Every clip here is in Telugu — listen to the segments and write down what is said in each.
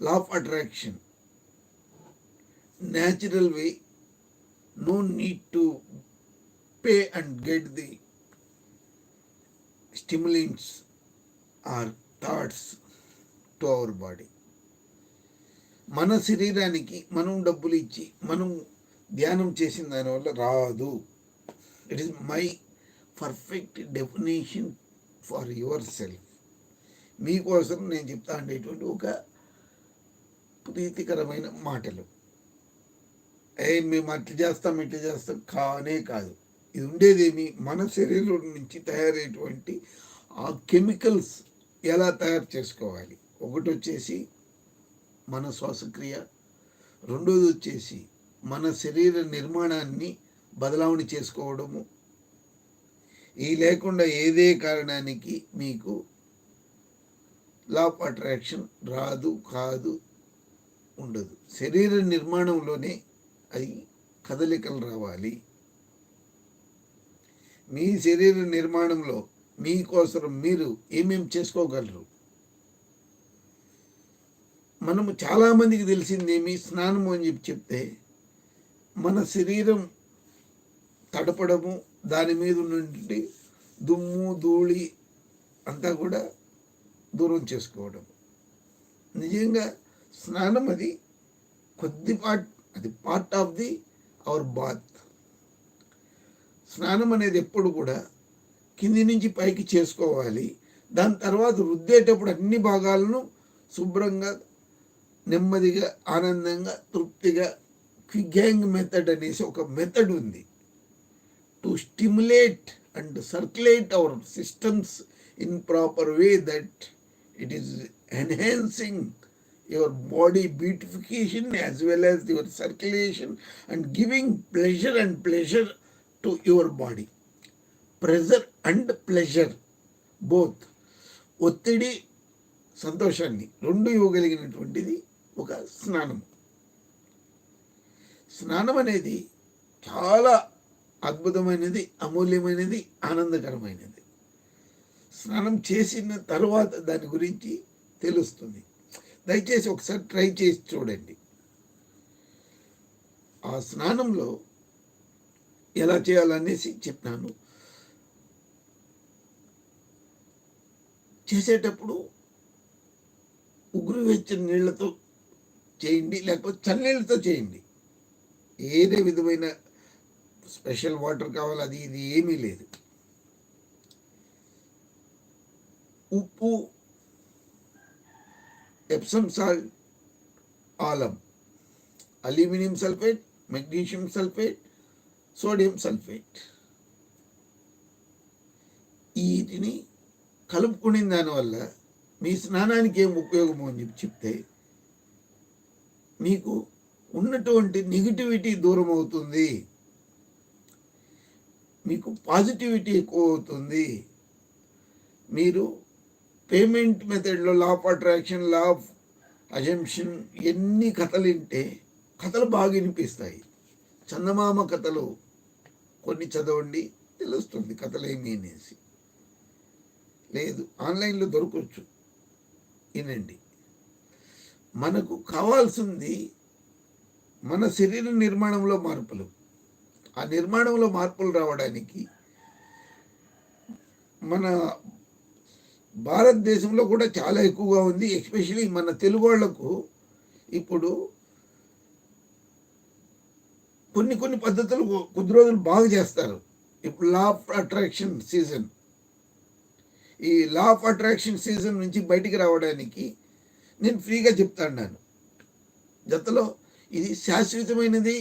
Law of attraction natural way no need to pay and get the stimulants or thoughts to our body మన శరీరానికి మనం డబ్బులు ఇచ్చి మనం ధ్యానం చేసిన దానివల్ల రాదు. It is my perfect definition for yourself మీకోసం నేను చెప్తా ఉండేటువంటి ఒక ప్రీతికరమైన మాటలు. ఏ మేము అట్లా చేస్తాం ఇట్లా చేస్తాం కానే కాదు. ఇది ఉండేదేమి? మన శరీరం నుంచి తయారయ్యేటువంటి ఆ కెమికల్స్ ఎలా తయారు చేసుకోవాలి? ఒకటి వచ్చేసి మన శ్వాసక్రియ రెండోది వచ్చేసి మన శరీర నిర్మాణాన్ని బదలావణి చేసుకోవడము. ఈ లేకుండా ఏదే కారణానికి మీకు లా ఆఫ్ అట్రాక్షన్ రాదు కాదు ఉండదు. శరీర నిర్మాణంలోనే అది కదలికలు రావాలి. మీ శరీర నిర్మాణంలో మీకోసం మీరు ఏమేమి చేసుకోగలరు? మనము చాలామందికి తెలిసిందేమి? స్నానము అని చెప్పి చెప్తే మన శరీరం తడపడము దాని మీద నుండి దుమ్ము ధూళి అంతా కూడా దూరం చేసుకోవడం నిజంగా స్నానం అది కొద్ది పార్ట్ అది part of the our bath స్నానం అనేది ఎప్పుడు కూడా కింది నుంచి పైకి చేసుకోవాలి. దాని తర్వాత రుద్దేటప్పుడు అన్ని భాగాలను శుభ్రంగా నెమ్మదిగా ఆనందంగా తృప్తిగా క్విగ్యాంగ్ మెథడ్ అనేసి ఒక మెథడ్ ఉంది. To stimulate and circulate our systems in proper way that it is enhancing your body beautification as well as your circulation and giving pleasure and pleasure to your body. Pressure and pleasure both. ఒత్తిడి సంతోషాన్ని రెండు ఇవ్వగలిగినటువంటిది ఒక స్నానం స్నానం అనేది చాలా అద్భుతమైనది అమూల్యమైనది ఆనందకరమైనది స్నానం చేసిన తర్వాత దాని గురించి తెలుస్తుంది దయచేసి ఒకసారి ట్రై చేసి చూడండి. ఆ స్నానంలో ఎలా చేయాలనేసి చెప్పినాను. చేసేటప్పుడు ఉగురు వెచ్చని నీళ్ళతో చేయండి లేకపోతే చన్నీళ్ళతో చేయండి. ఏదే విధమైన స్పెషల్ వాటర్ కావాలి అది ఇది ఏమీ లేదు. ఉప్పు Epsom salt alum aluminium sulphate magnesium sulphate sodium sulphate వీటిని కలుపుకునే దానివల్ల మీ స్నానానికి ఏం ఉపయోగము అని చెప్పి చెప్తే మీకు ఉన్నటువంటి నెగిటివిటీ దూరం అవుతుంది. మీకు పాజిటివిటీ ఎక్కువ అవుతుంది. మీరు పేమెంట్ మెథడ్లో law of attraction law of assumption ఎన్ని కథలు వింటే కథలు బాగా వినిపిస్తాయి. చందమామ కథలు కొన్ని చదవండి తెలుస్తుంది కథలు ఏమి అనేసి. లేదు ఆన్లైన్లో దొరకవచ్చు వినండి. మనకు కావాల్సింది మన శరీర నిర్మాణంలో మార్పులు. ఆ నిర్మాణంలో మార్పులు రావడానికి మన భారతదేశంలో కూడా చాలా ఎక్కువగా ఉంది ఎస్పెషలీ మన తెలుగు వాళ్ళకు ఇప్పుడు కొన్ని కొన్ని పద్ధతులు కొద్ది రోజులు బాగా చేస్తారు. ఇప్పుడు లా ఆఫ్ అట్రాక్షన్ సీజన్ ఈ లా ఆఫ్ అట్రాక్షన్ సీజన్ నుంచి బయటికి రావడానికి నేను ఫ్రీగా చెప్తాను జతలో ఇది శాశ్వతమైనది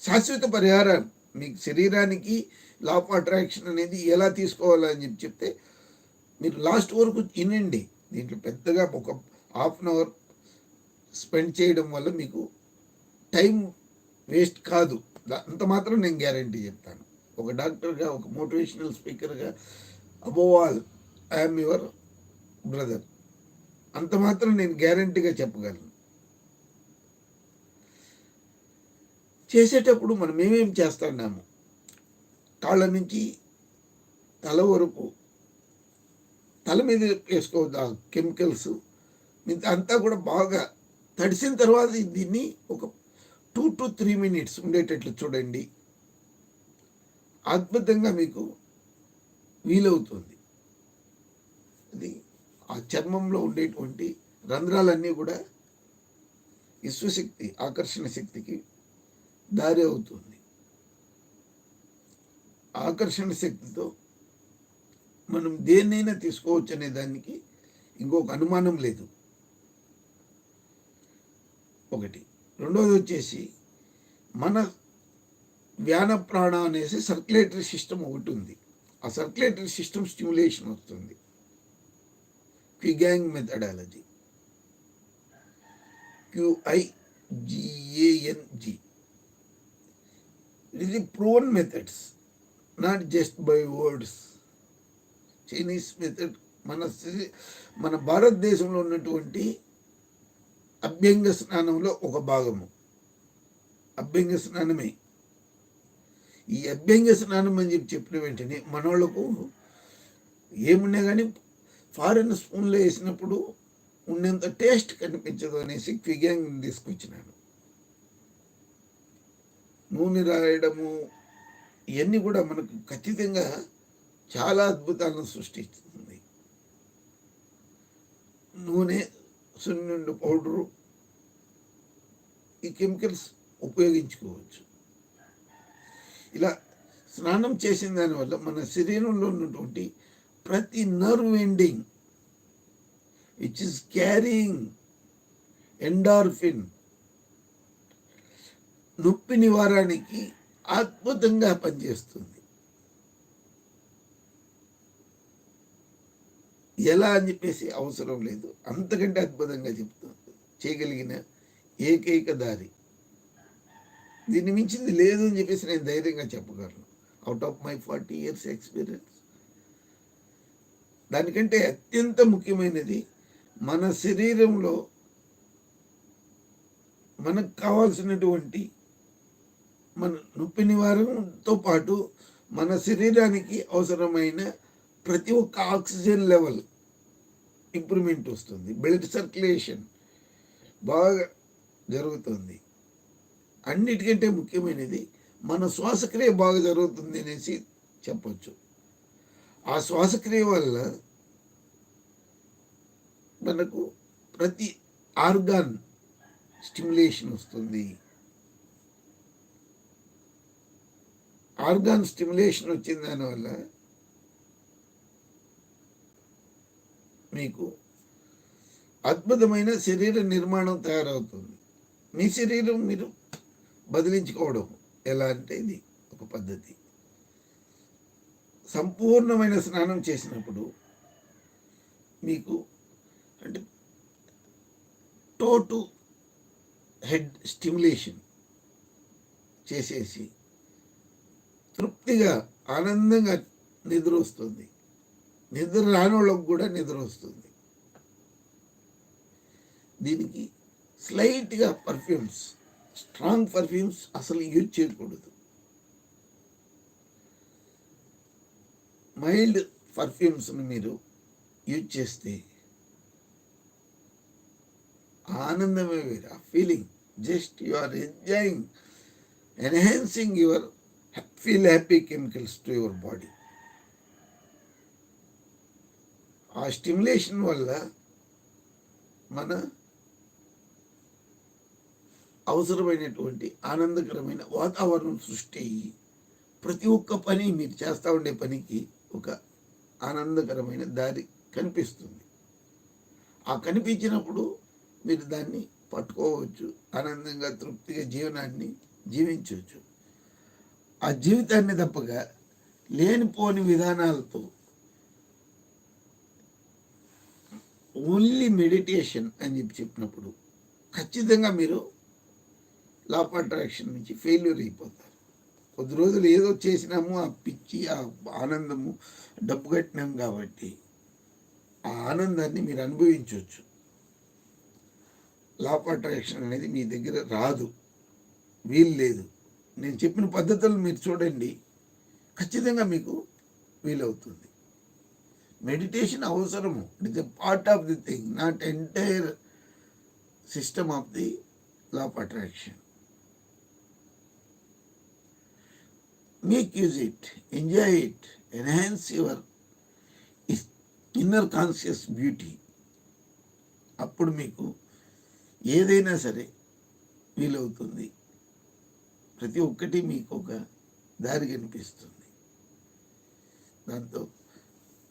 శాశ్వత పరిహారం. మీకు శరీరానికి లా ఆఫ్ అట్రాక్షన్ అనేది ఎలా తీసుకోవాలని చెప్పి చెప్తే మీరు లాస్ట్ వరకు వినండి దీంట్లో పెద్దగా ఒక హాఫ్ అన్ అవర్ స్పెండ్ చేయడం వల్ల మీకు టైం వేస్ట్ కాదు. దా- అంత మాత్రం నేను గ్యారంటీ చెప్తాను. ఒక డాక్టర్గా ఒక మోటివేషనల్ స్పీకర్గా above all I'm your brother. అంత మాత్రం నేను గ్యారంటీగా చెప్పగలను. చేసేటప్పుడు మనం ఏమేం చేస్తున్నాము? కాళ్ళ నుంచి తల వరకు తల మీద వేసుకోవద్దు ఆ కెమికల్స్. అంతా కూడా బాగా తడిసిన తర్వాత దీన్ని ఒక టూ టు త్రీ మినిట్స్ ఉండేటట్లు చూడండి. అద్భుతంగా మీకు వీలవుతుంది. అది ఆ చర్మంలో ఉండేటువంటి రంధ్రాలన్నీ కూడా విశ్వశక్తి ఆకర్షణ శక్తికి దారి అవుతుంది. ఆకర్షణ శక్తితో మనం దేన్నైనా తీసుకోవచ్చు అనే దానికి ఇంకొక అనుమానం లేదు. ఒకటి. రెండవది వచ్చేసి మన వ్యాన ప్రాణ అనేసి సర్క్యులేటరీ సిస్టమ్ ఒకటి ఉంది. ఆ సర్క్యులేటరీ సిస్టమ్ స్టిమ్యులేషన్ వస్తుంది. Qigong methodology. Q I G A N G ఇది proven methods not just by words Chinese method మన మన భారతదేశంలో ఉన్నటువంటి అభ్యంగ స్నానంలో ఒక భాగము. అభ్యంగ స్నానమే. ఈ అభ్యంగ స్నానం అని చెప్పి చెప్పిన వెంటనే మనోళ్ళకు ఏమున్నా కానీ ఫారెన్ స్పూన్లో వేసినప్పుడు ఉన్నంత టేస్ట్ కనిపించదు అనేసి క్విగ్యాంగ్ తీసుకొచ్చినాను. నూనె రాయడము ఇవన్నీ కూడా మనకు ఖచ్చితంగా చాలా అద్భుతాలను సృష్టిస్తుంది. నూనె సున్నుండు పౌడరు ఈ కెమికల్స్ ఉపయోగించుకోవచ్చు. ఇలా స్నానం చేసిన దానివల్ల మన శరీరంలో ఉన్నటువంటి ప్రతి nerve ending which is carrying endorphin నొప్పి నివారానికి అద్భుతంగా పనిచేస్తుంది. ఎలా అని చెప్పేసి అవసరం లేదు. అంతకంటే అద్భుతంగా చెప్తుంది చేయగలిగిన ఏకైక దారి. దీన్ని మించింది లేదు అని చెప్పేసి నేను ధైర్యంగా చెప్పగలను. Out of my forty years experience దానికంటే అత్యంత ముఖ్యమైనది మన శరీరంలో మనకు కావాల్సినటువంటి మన నొప్పి నివారణతో పాటు మన శరీరానికి అవసరమైన ప్రతి ఒక్క ఆక్సిజన్ లెవెల్ ఇంప్రూవ్మెంట్ వస్తుంది. బ్లడ్ సర్క్యులేషన్ బాగా జరుగుతుంది. అన్నిటికంటే ముఖ్యమైనది మన శ్వాసక్రియ బాగా జరుగుతుంది అనేసి చెప్పచ్చు. ఆ శ్వాసక్రియ వల్ల మనకు ప్రతి ఆర్గాన్ స్టిమ్యులేషన్ వస్తుంది. ఆర్గాన్ స్టిమ్యులేషన్ వచ్చిన దానివల్ల మీకు అద్భుతమైన శరీర నిర్మాణం తయారవుతుంది. మీ శరీరం మీరు బదిలించుకోవడం ఎలా అంటే ఇది ఒక పద్ధతి. సంపూర్ణమైన స్నానం చేసినప్పుడు మీకు అంటే టోటు హెడ్ స్టిమ్యులేషన్ చేసేసి తృప్తిగా ఆనందంగా నిద్ర వస్తుంది. నిద్ర రాని వాళ్ళకు కూడా నిద్ర వస్తుంది. దీనికి స్లైట్గా పర్ఫ్యూమ్స్ స్ట్రాంగ్ పర్ఫ్యూమ్స్ అసలు యూజ్ చేయకూడదు. మైల్డ్ పర్ఫ్యూమ్స్ని మీరు యూజ్ చేస్తే ఆనందమే వేరు. ఆ feeling just you are enjoying enhancing your feel happy chemicals to your body. ఆ స్టిమ్యులేషన్ వల్ల మన అవసరమైనటువంటి ఆనందకరమైన వాతావరణం సృష్టి అయ్యి ప్రతి ఒక్క పని మీరు చేస్తూ ఉండే పనికి ఒక ఆనందకరమైన దారి కనిపిస్తుంది. ఆ కనిపించినప్పుడు మీరు దాన్ని పట్టుకోవచ్చు ఆనందంగా తృప్తిగా జీవనాన్ని జీవించవచ్చు. ఆ జీవితాన్ని తప్పగా లేనిపోని విధానాలతో ఓన్లీ మెడిటేషన్ అని చెప్పి చెప్పినప్పుడు ఖచ్చితంగా మీరు లా ఆఫ్ అట్రాక్షన్ నుంచి ఫెయిల్యూర్ అయిపోతారు. కొద్ది రోజులు ఏదో చేసినాము ఆ పిచ్చి ఆ ఆనందము డబ్బు కట్టినాం కాబట్టి ఆ ఆనందాన్ని మీరు అనుభవించవచ్చు. లా ఆఫ్ అట్రాక్షన్ అనేది మీ దగ్గర రాదు. వీలు లేదు. నేను చెప్పిన పద్ధతులు మీరు చూడండి. ఖచ్చితంగా మీకు వీలవుతుంది. మెడిటేషన్ అవసరము. It is a part of the thing not entire system of the law of attraction make use it enjoy it enhance your inner conscious beauty అప్పుడు మీకు ఏదైనా సరే వీలవుతుంది. ప్రతి ఒక్కటి మీకు ఒక దారి కనిపిస్తుంది. దాంతో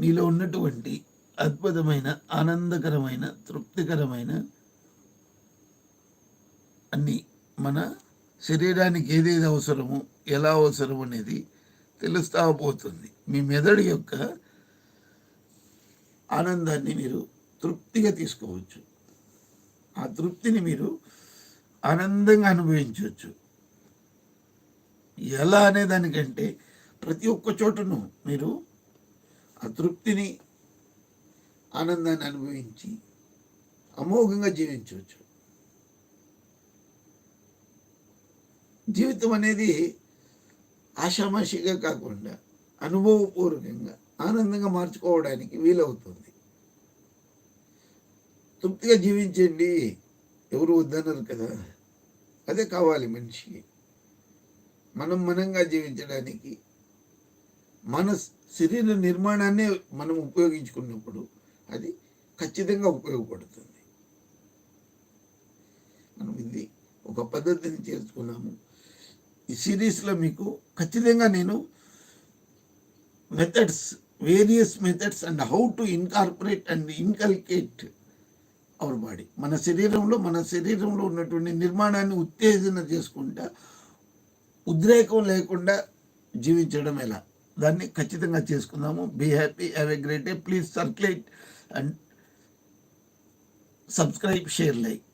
నీలో ఉన్నటువంటి అద్భుతమైన ఆనందకరమైన తృప్తికరమైన అన్ని మన శరీరానికి ఏదేది అవసరమో ఎలా అవసరం అనేది తెలుస్తా పోతుంది. మీ మెదడు యొక్క ఆనందాన్ని మీరు తృప్తిగా తీసుకోవచ్చు. ఆ తృప్తిని మీరు ఆనందంగా అనుభవించవచ్చు. ఎలా అనే దానికంటే ప్రతి ఒక్క చోటను మీరు ఆ తృప్తిని ఆనందాన్ని అనుభవించి అమోఘంగా జీవించవచ్చు. జీవితం అనేది ఆషామాషిగా కాకుండా అనుభవపూర్వకంగా ఆనందంగా మార్చుకోవడానికి వీలవుతుంది. తృప్తిగా జీవించండి. ఎవరు వద్దన్నారు కదా? అదే కావాలి మనిషికి. మనం మనంగా జీవించడానికి మనస్ శరీర నిర్మాణాన్ని మనం ఉపయోగించుకున్నప్పుడు అది ఖచ్చితంగా ఉపయోగపడుతుంది. మనం ఇది ఒక పద్ధతిని చేర్చుకున్నాము. ఈ సిరీస్లో మీకు ఖచ్చితంగా నేను methods various methods and how to incorporate and inculcate our body మన శరీరంలో మన శరీరంలో ఉన్నటువంటి నిర్మాణాన్ని ఉత్తేజన చేసుకుంటా ఉద్రేకం లేకుండా జీవించడం ఎలా? దాన్ని ఖచ్చితంగా చేసుకుందాము. Be happy have a great day please circulate and subscribe share like